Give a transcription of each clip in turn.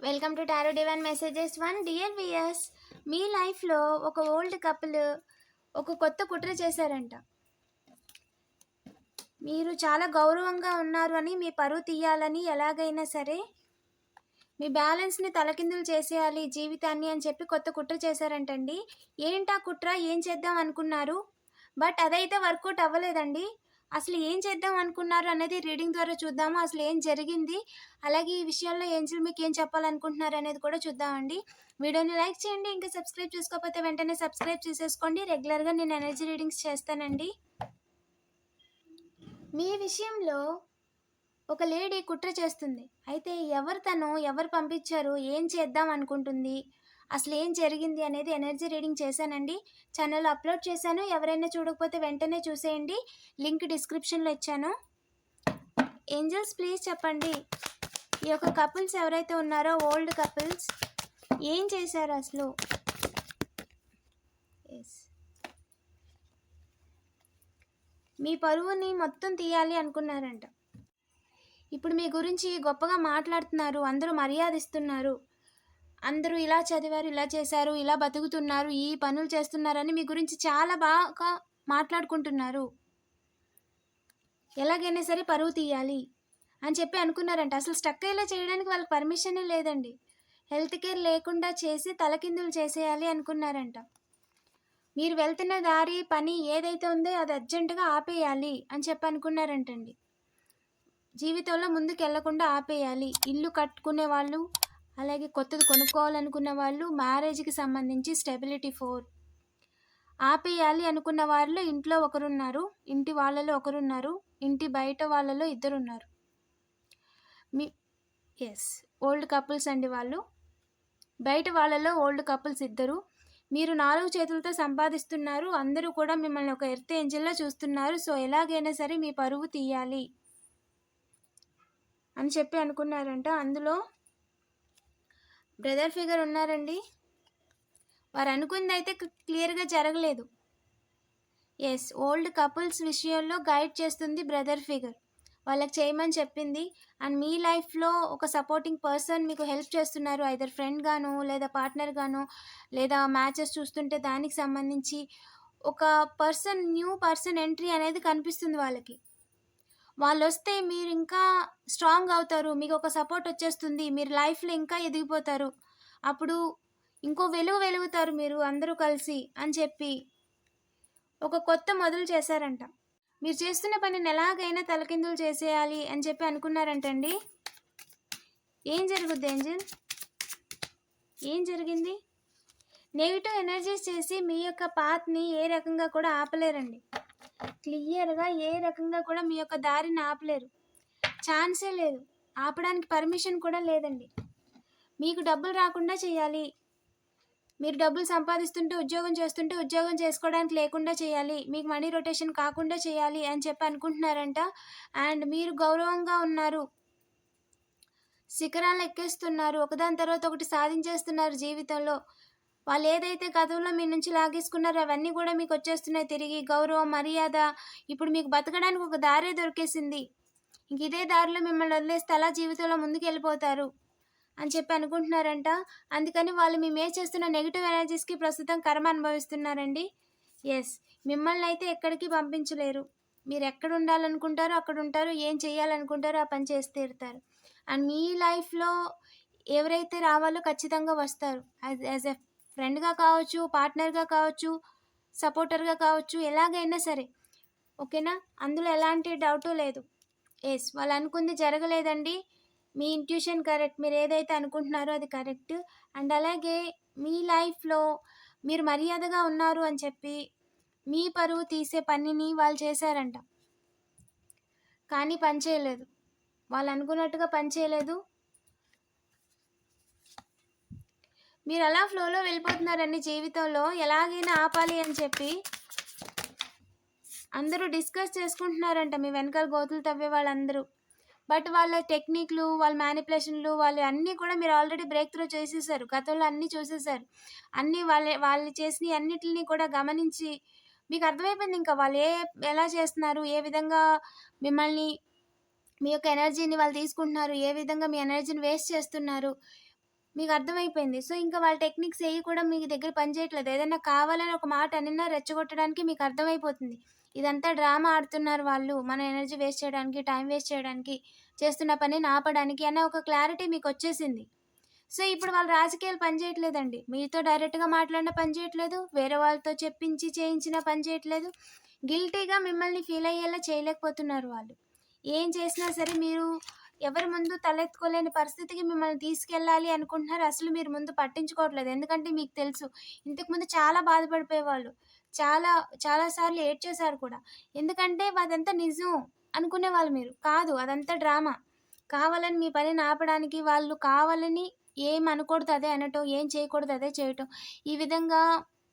Welcome to tarot divine messages one dear viewers మీ లైఫ్లో ఒక old couple ఒక కొత్త కుట్ర చేశారంట. మీరు చాలా గౌరవంగా ఉన్నారు అని మీ పరువు తీయాలని ఎలాగైనా సరే మీ బ్యాలెన్స్ని తలకిందులు చేసేయాలి జీవితాన్ని అని చెప్పి కొత్త కుట్ర చేశారంటండి. ఏంటా కుట్ర? ఏం చేద్దాం అనుకున్నారు? బట్ అదైతే వర్కౌట్ అవ్వలేదండి. అసలు ఏం చేద్దాం అనుకున్నారు అనేది రీడింగ్ ద్వారా చూద్దాము. అసలు ఏం జరిగింది? అలాగే ఈ విషయాల్లో ఏంజిల్ మీకు ఏం చెప్పాలనుకుంటున్నారు అనేది కూడా చూద్దామండి. వీడియోని లైక్ చేయండి ఇంకా సబ్స్క్రైబ్ చేసుకోకపోతే వెంటనే సబ్స్క్రైబ్ చేసేసుకోండి. రెగ్యులర్గా నేను ఎనర్జీ రీడింగ్స్ చేస్తానండి. మీ విషయంలో ఒక లేడీ కుట్ర చేస్తుంది. అయితే ఎవరు తను? ఎవరు పంపించారు? ఏం చేద్దాం అనుకుంటుంది? అసలు ఏం జరిగింది అనేది ఎనర్జీ రీడింగ్ చేశానండి. ఛానల్ అప్లోడ్ చేశాను. ఎవరైనా చూడకపోతే వెంటనే చూసేయండి. లింక్ డిస్క్రిప్షన్లో ఇచ్చాను. ఏంజల్స్ ప్లీజ్ చెప్పండి. ఈ యొక్క కపుల్స్ ఎవరైతే ఉన్నారో ఓల్డ్ కపుల్స్ ఏం చేశారు అసలు? ఎస్ మీ పరువుని మొత్తం తీయాలి అనుకున్నారంట. ఇప్పుడు మీ గురించి గొప్పగా మాట్లాడుతున్నారు. అందరూ మర్యాద ఇస్తున్నారు అందరూ ఇలా చదివారు ఇలా చేశారు ఇలా బతుకుతున్నారు ఈ పనులు చేస్తున్నారని మీ గురించి చాలా బాగా మాట్లాడుకుంటున్నారు. ఎలాగైనా సరే పరువు తీయాలి అని చెప్పి అనుకున్నారంట. అసలు స్టక్ అయ్యేలా చేయడానికి వాళ్ళకి పర్మిషనే లేదండి. హెల్త్ కేర్ లేకుండా చేసి తలకిందులు చేసేయాలి అనుకున్నారంట. మీరు వెళ్తున్న దారి పని ఏదైతే ఉందో అది అర్జెంటుగా ఆపేయాలి అని చెప్పి అనుకున్నారంటండి. జీవితంలో ముందుకు వెళ్ళకుండా ఆపేయాలి. ఇల్లు కట్టుకునే వాళ్ళు అలాగే కొత్తది కొనుక్కోవాలనుకున్న వాళ్ళు మ్యారేజ్కి సంబంధించి స్టెబిలిటీ ఫోర్ ఆపేయాలి అనుకున్న వారిలో ఇంట్లో ఒకరున్నారు ఇంటి వాళ్ళలో ఒకరున్నారు ఇంటి బయట వాళ్ళలో ఇద్దరున్నారు. మీ ఎస్ ఓల్డ్ కపుల్స్ అండి వాళ్ళు. బయట వాళ్ళలో ఓల్డ్ కపుల్స్ ఇద్దరు. మీరు నాలుగు చేతులతో సంపాదిస్తున్నారు అందరూ కూడా మిమ్మల్ని ఒక ఎర్త్ ఏంజిల్లా చూస్తున్నారు సో ఎలాగైనా సరే మీ పరువు తీయాలి అని చెప్పి అనుకున్నారంట. అందులో బ్రదర్ ఫిగర్ ఉన్నారండి? వారు అనుకుంది అయితే క్లియర్గా జరగలేదు. ఎస్ ఓల్డ్ కపుల్స్ విషయంలో గైడ్ చేస్తుంది బ్రదర్ ఫిగర్. వాళ్ళకి చేయమని చెప్పింది. అండ్ మీ లైఫ్లో ఒక సపోర్టింగ్ పర్సన్ మీకు హెల్ప్ చేస్తున్నారు. ఐదర్ ఫ్రెండ్ గాను లేదా పార్ట్నర్ గాను లేదా మ్యాచెస్ చూస్తుంటే దానికి సంబంధించి ఒక పర్సన్ న్యూ పర్సన్ ఎంట్రీ అనేది కనిపిస్తుంది వాళ్ళకి. వాళ్ళు వస్తే మీరు ఇంకా స్ట్రాంగ్ అవుతారు మీకు ఒక సపోర్ట్ వచ్చేస్తుంది మీరు లైఫ్లో ఇంకా ఎదిగిపోతారు. అప్పుడు ఇంకో వెలుగు వెలుగుతారు మీరు అందరూ కలిసి అని చెప్పి ఒక కొత్త మొదలు చేశారంట. మీరు చేస్తున్న పనిని ఎలాగైనా తలకిందులు చేసేయాలి అని చెప్పి అనుకున్నారంటండి. ఏం జరుగుద్ది ఏంజిల్ ఏం జరిగింది? నెగిటివ్ ఎనర్జీస్ చేసి మీ యొక్క పాత్ని ఏ రకంగా కూడా ఆపలేరండి. క్లియర్గా ఏ రకంగా కూడా మీ యొక్క దారిని ఆపలేరు. ఛాన్సే లేదు. ఆపడానికి పర్మిషన్ కూడా లేదండి. మీకు డబ్బులు రాకుండా చేయాలి. మీరు డబ్బులు సంపాదిస్తుంటే ఉద్యోగం చేస్తుంటే ఉద్యోగం చేసుకోవడానికి లేకుండా చేయాలి. మీకు మనీ రొటేషన్ కాకుండా చేయాలి అని చెప్పి అనుకుంటున్నారంట. అండ్ మీరు గౌరవంగా ఉన్నారు. శిఖరాలు ఎక్కేస్తున్నారు. ఒకదాని తర్వాత ఒకటి సాధించేస్తున్నారు జీవితంలో. వాళ్ళు ఏదైతే గతంలో మీ నుంచి లాగేసుకున్నారో అవన్నీ కూడా మీకు వచ్చేస్తున్నాయి తిరిగి. గౌరవం మర్యాద. ఇప్పుడు మీకు బతకడానికి ఒక దారే దొరికేసింది. ఇంక ఇదే దారిలో మిమ్మల్ని వదిలేస్తే అలా జీవితంలో ముందుకు వెళ్ళిపోతారు అని చెప్పి అనుకుంటున్నారంట. అందుకని వాళ్ళు మీ మే చేస్తున్న నెగిటివ్ ఎనర్జీస్కి ప్రస్తుతం కర్మ అనుభవిస్తున్నారండి. ఎస్ మిమ్మల్ని అయితే ఎక్కడికి పంపించలేరు. మీరు ఎక్కడ ఉండాలనుకుంటారో అక్కడ ఉంటారు. ఏం చేయాలనుకుంటారో ఆ పని చేసి తీరుతారు. అండ్ మీ లైఫ్లో ఎవరైతే రావాలో ఖచ్చితంగా వస్తారు. యాజ్ యాజ్ ఎ ఫ్రెండ్గా కావచ్చు పార్ట్నర్గా కావచ్చు సపోర్టర్గా కావచ్చు ఎలాగైనా సరే. ఓకేనా? అందులో ఎలాంటి డౌటు లేదు. ఎస్ వాళ్ళు అనుకుంది జరగలేదండి. మీ ఇంట్యూషన్ కరెక్ట్ మీరు ఏదైతే అనుకుంటున్నారో అది కరెక్ట్. అండ్ అలాగే మీ లైఫ్లో మీరు మర్యాదగా ఉన్నారు అని చెప్పి మీ పరువు తీసే పనిని వాళ్ళు చేశారంట. కానీ పని చేయలేదు. వాళ్ళు అనుకున్నట్టుగా పని చేయలేదు. మీరు అలా ఫ్లోలో వెళ్ళిపోతున్నారండి జీవితంలో. ఎలాగైనా ఆపాలి అని చెప్పి. అందరూ డిస్కస్ చేసుకుంటున్నారంట మీ వెనకాల గోతులు తవ్వే వాళ్ళందరూ. బట్ వాళ్ళ టెక్నిక్లు వాళ్ళ మ్యానిపులేషన్లు వాళ్ళు అన్నీ కూడా మీరు ఆల్రెడీ బ్రేక్ త్రూ చేసేసారు. గతంలో అన్నీ చూసేసారు. అన్నీ వాళ్ళ వాళ్ళు చేసిన అన్నిటిని కూడా గమనించి మీకు అర్థమైపోయింది ఇంకా వాళ్ళు ఏ ఎలా చేస్తున్నారు ఏ విధంగా మిమ్మల్ని మీ యొక్క ఎనర్జీని వాళ్ళు తీసుకుంటున్నారు ఏ విధంగా మీ ఎనర్జీని వేస్ట్ చేస్తున్నారు మీకు అర్థమైపోయింది. సో, ఇంకా వాళ్ళ టెక్నిక్స్ ఏవి కూడా మీ దగ్గర పనిచేయట్లేదు. ఏదైనా కావాలని ఒక మాట అనినా రెచ్చగొట్టడానికి మీకు అర్థమైపోతుంది. ఇదంతా డ్రామా ఆడుతున్నారు వాళ్ళు. మన ఎనర్జీ వేస్ట్ చేయడానికి, టైం వేస్ట్ చేయడానికి, చేస్తున్న పనిని ఆపడానికి అన్న ఒక క్లారిటీ మీకు వచ్చేసింది సో, ఇప్పుడు వాళ్ళ రాజకీయాలు పనిచేయట్లేదండి. మీతో డైరెక్ట్‌గా మాట్లాడినా పనిచేయట్లేదు. వేరే వాళ్ళతో చెప్పించి, చేయించినా పనిచేయట్లేదు. గిల్టీగా మిమ్మల్ని ఫీల్ అయ్యేలా చేయలేకపోతున్నారు వాళ్ళు. ఏం చేసినా సరే మీరు ఎవరి ముందు తలెత్తుకోలేని పరిస్థితికి మిమ్మల్ని తీసుకెళ్ళాలి అనుకుంటున్నారు. అసలు మీరు ముందు పట్టించుకోవట్లేదు. ఎందుకంటే మీకు తెలుసు. ఇంతకుముందు చాలా బాధపడిపోయేవాళ్ళు. చాలా చాలా సార్లు ఏడ్చేశారు కూడా. ఎందుకంటే అదంతా నిజం అనుకునేవాళ్ళు మీరు. కాదు అదంతా డ్రామా. కావాలని మీ పనిని ఆపడానికి వాళ్ళు కావాలని ఏం అనకూడదు అదే అనటం, ఏం చేయకూడదు అదే చేయటం. ఈ విధంగా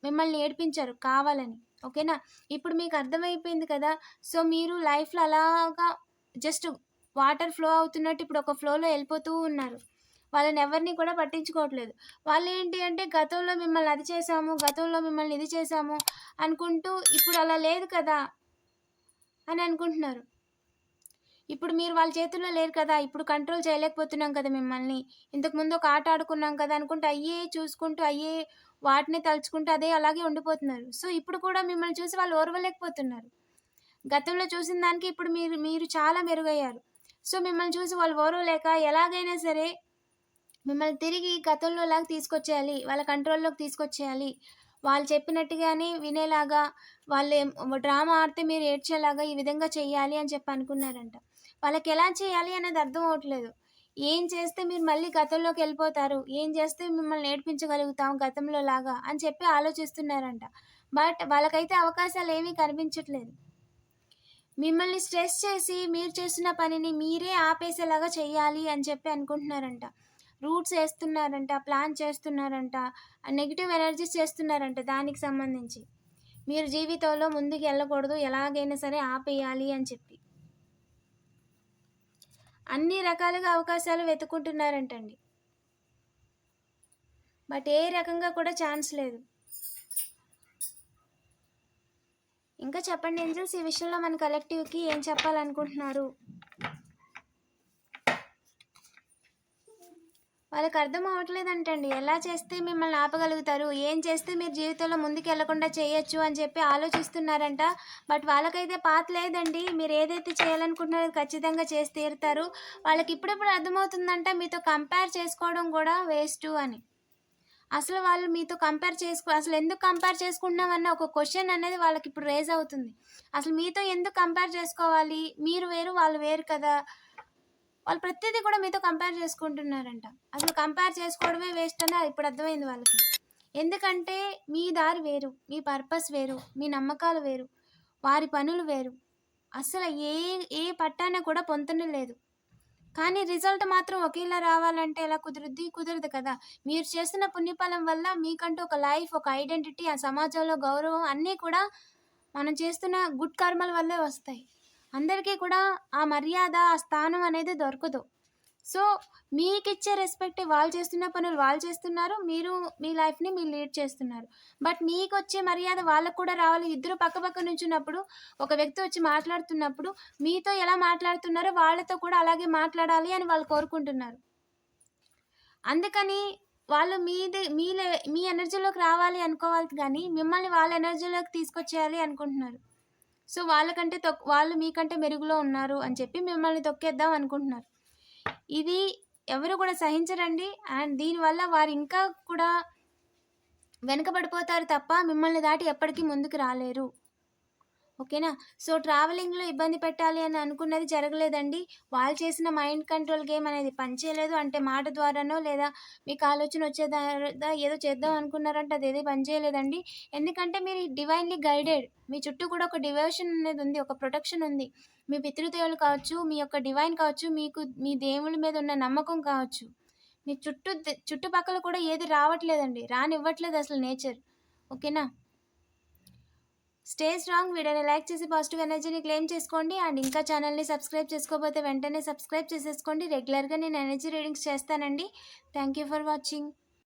మిమ్మల్ని ఏడిపించారు కావాలని. ఓకేనా? ఇప్పుడు మీకు అర్థమైపోయింది కదా! సో, మీరు లైఫ్‌లో అలాగా జస్ట్ వాటర్ ఫ్లో అవుతున్నట్టు ఇప్పుడు ఒక ఫ్లోలో వెళ్ళిపోతూ ఉన్నారు. వాళ్ళని ఎవరిని కూడా పట్టించుకోవట్లేదు. వాళ్ళు ఏంటి అంటే గతంలో మిమ్మల్ని అది చేశాము, గతంలో మిమ్మల్ని ఇది చేశాము అనుకుంటూ ఇప్పుడు అలా లేదు కదా! అని అనుకుంటున్నారు. ఇప్పుడు మీరు వాళ్ళ చేతుల్లో లేరు కదా! ఇప్పుడు కంట్రోల్ చేయలేకపోతున్నాం కదా మిమ్మల్ని. ఇంతకుముందు ఒక ఆట ఆడుకున్నాం కదా! అనుకుంటూ అయ్యే చూసుకుంటూ, అయ్యే వాటిని తలుచుకుంటూ అదే అలాగే ఉండిపోతున్నారు. సో, ఇప్పుడు కూడా మిమ్మల్ని చూసి వాళ్ళు ఓర్వలేకపోతున్నారు. గతంలో చూసిన దానికి ఇప్పుడు మీరు మీరు చాలా మెరుగయ్యారు. సో, మిమ్మల్ని చూసి వాళ్ళు ఓర్వలేక ఎలాగైనా సరే మిమ్మల్ని తిరిగి గతంలోలాగా తీసుకొచ్చేయాలి. వాళ్ళ కంట్రోల్‌లోకి తీసుకొచ్చేయాలి. వాళ్ళు చెప్పినట్టుగానే వినేలాగా, వాళ్ళు డ్రామా ఆడితే మీరు ఏడ్చేలాగా ఈ విధంగా చేయాలి అని చెప్పి అనుకున్నారంట. వాళ్ళకెలా చేయాలి అనేది అర్థం అవ్వట్లేదు. ఏం చేస్తే మీరు మళ్ళీ గతంలోకి వెళ్ళిపోతారు ఏం చేస్తే మిమ్మల్ని ఏడిపించగలుగుతాం గతంలోలాగా అని చెప్పి ఆలోచిస్తున్నారంట. బట్ వాళ్ళకైతే అవకాశాలు ఏమీ కనిపించట్లేదు. మిమ్మల్ని స్ట్రెస్ చేసి మీరు చేస్తున్న పనిని మీరే ఆపేసేలాగా చేయాలి అని చెప్పి అనుకుంటున్నారంట. రూట్స్ వేస్తున్నారంట ప్లాన్ చేస్తున్నారంట, నెగిటివ్ ఎనర్జీస్ చేస్తున్నారంట దానికి సంబంధించి. మీరు జీవితంలో ముందుకు వెళ్ళకూడదు ఎలాగైనా సరే ఆపేయాలి అని చెప్పి. అన్ని రకాలుగా అవకాశాలు వెతుకుంటున్నారంటండి బట్ ఏ రకంగా కూడా ఛాన్స్ లేదు. ఇంకా చెప్పండి ఏంజల్స్ ఈ విషయంలో మన కలెక్టివ్‌కి ఏం చెప్పాలనుకుంటున్నారు? వాళ్ళకి అర్థం అవ్వట్లేదంటండి. ఎలా చేస్తే మిమ్మల్ని ఆపగలుగుతారు? ఏం చేస్తే మీరు జీవితంలో ముందుకెళ్ళకుండా చేయొచ్చు అని చెప్పి ఆలోచిస్తున్నారంట. బట్ వాళ్ళకైతే పాత లేదండి. మీరు ఏదైతే చేయాలనుకుంటున్నారో ఖచ్చితంగా చేసి తీరుతారు. వాళ్ళకి ఇప్పుడప్పుడు అర్థమవుతుందంట మీతో కంపేర్ చేసుకోవడం కూడా వేస్ట్ అని. అసలు వాళ్ళు మీతో కంపేర్ చేసుకో అసలు ఎందుకు కంపేర్ చేసుకుంటున్నాం అన్న ఒక క్వశ్చన్ అనేది వాళ్ళకి ఇప్పుడు రైజ్ అవుతుంది. అసలు మీతో ఎందుకు కంపేర్ చేసుకోవాలి? మీరు వేరు, వాళ్ళు వేరు కదా! వాళ్ళు ప్రతిదీ కూడా మీతో కంపేర్ చేసుకుంటున్నారంట. అసలు కంపేర్ చేసుకోవడమే వేస్ట్ అని ఇప్పుడు అర్థమైంది వాళ్ళకి. ఎందుకంటే మీ దారి వేరు, మీ పర్పస్ వేరు, మీ నమ్మకాలు వేరు, వారి పనులు వేరు. అసలు ఏ ఏ పట్టాన కూడా పొంతన లేదు. కానీ రిజల్ట్ మాత్రం ఒకేలా రావాలంటే ఎలా కుదురుద్ది? కుదరదు కదా! మీరు చేస్తున్న పుణ్యఫలం వల్ల మీకంటూ ఒక లైఫ్, ఒక ఐడెంటిటీ, ఆ సమాజంలో గౌరవం అన్నీ కూడా మనం చేస్తున్న గుడ్ కర్మల వల్లే వస్తాయి. అందరికీ కూడా ఆ మర్యాద, ఆ స్థానం అనేది దొరకదు. సో, మీకిచ్చే రెస్పెక్ట్ వాళ్ళు చేస్తున్న పనులు వాళ్ళు చేస్తున్నారు. మీరు మీ లైఫ్‌ని మీరు లీడ్ చేస్తున్నారు. బట్ మీకొచ్చే మర్యాద వాళ్ళకి కూడా రావాలి. ఇద్దరు పక్కపక్క నుంచున్నప్పుడు ఒక వ్యక్తి వచ్చి మాట్లాడుతున్నప్పుడు మీతో ఎలా మాట్లాడుతున్నారో వాళ్ళతో కూడా అలాగే మాట్లాడాలి అని వాళ్ళు కోరుకుంటున్నారు. అందుకని వాళ్ళు మీది మీ మీ ఎనర్జీలోకి రావాలి అనుకోవాలి కానీ మిమ్మల్ని వాళ్ళ ఎనర్జీలోకి తీసుకొచ్చేయాలి అనుకుంటున్నారు. సో, వాళ్ళకంటే తొక్ వాళ్ళు మీకంటే మెరుగులో ఉన్నారు అని చెప్పి మిమ్మల్ని తొక్కేద్దాం అనుకుంటున్నారు. ఇది ఎవరు కూడా సహించరండి. అండ్ దీనివల్ల వారు ఇంకా కూడా వెనకబడిపోతారు తప్ప మిమ్మల్ని దాటి ఎప్పటికీ ముందుకు రాలేరు. ఓకేనా? సో, ట్రావెలింగ్‌లో ఇబ్బంది పెట్టాలి అని అనుకున్నది జరగలేదండి. వాళ్ళు చేసిన మైండ్ కంట్రోల్ గేమ్ అనేది పనిచేయలేదు. అంటే మాట ద్వారానో లేదా మీకు ఆలోచన వచ్చేదా ఏదో చేద్దాం అనుకున్నారంటే అదేది పనిచేయలేదండి. ఎందుకంటే మీరు డివైన్‌లీ గైడెడ్. మీ చుట్టూ కూడా ఒక డివోషన్ అనేది ఉంది. ఒక ప్రొటెక్షన్ ఉంది. మీ పితృదేవులు కావచ్చు, మీ యొక్క డివైన్ కావచ్చు, మీకు మీ దేవుడి మీద ఉన్న నమ్మకం కావచ్చు. మీ చుట్టూ చుట్టుపక్కల కూడా ఏది రావట్లేదండి. రానివ్వట్లేదు అసలు నేచర్. ఓకేనా? Stay strong. వీడియోని లైక్ చేసి పాజిటివ్ ఎనర్జీని క్లెయిమ్ చేసుకోండి. అండ్ ఇంకా ఛానల్‌ని సబ్స్క్రైబ్ చేసుకోకపోతే వెంటనే సబ్స్క్రైబ్ చేసేసుకోండి. రెగ్యులర్‌గా నేను ఎనర్జీ రీడింగ్స్ చేస్తానండి. Thank you for watching.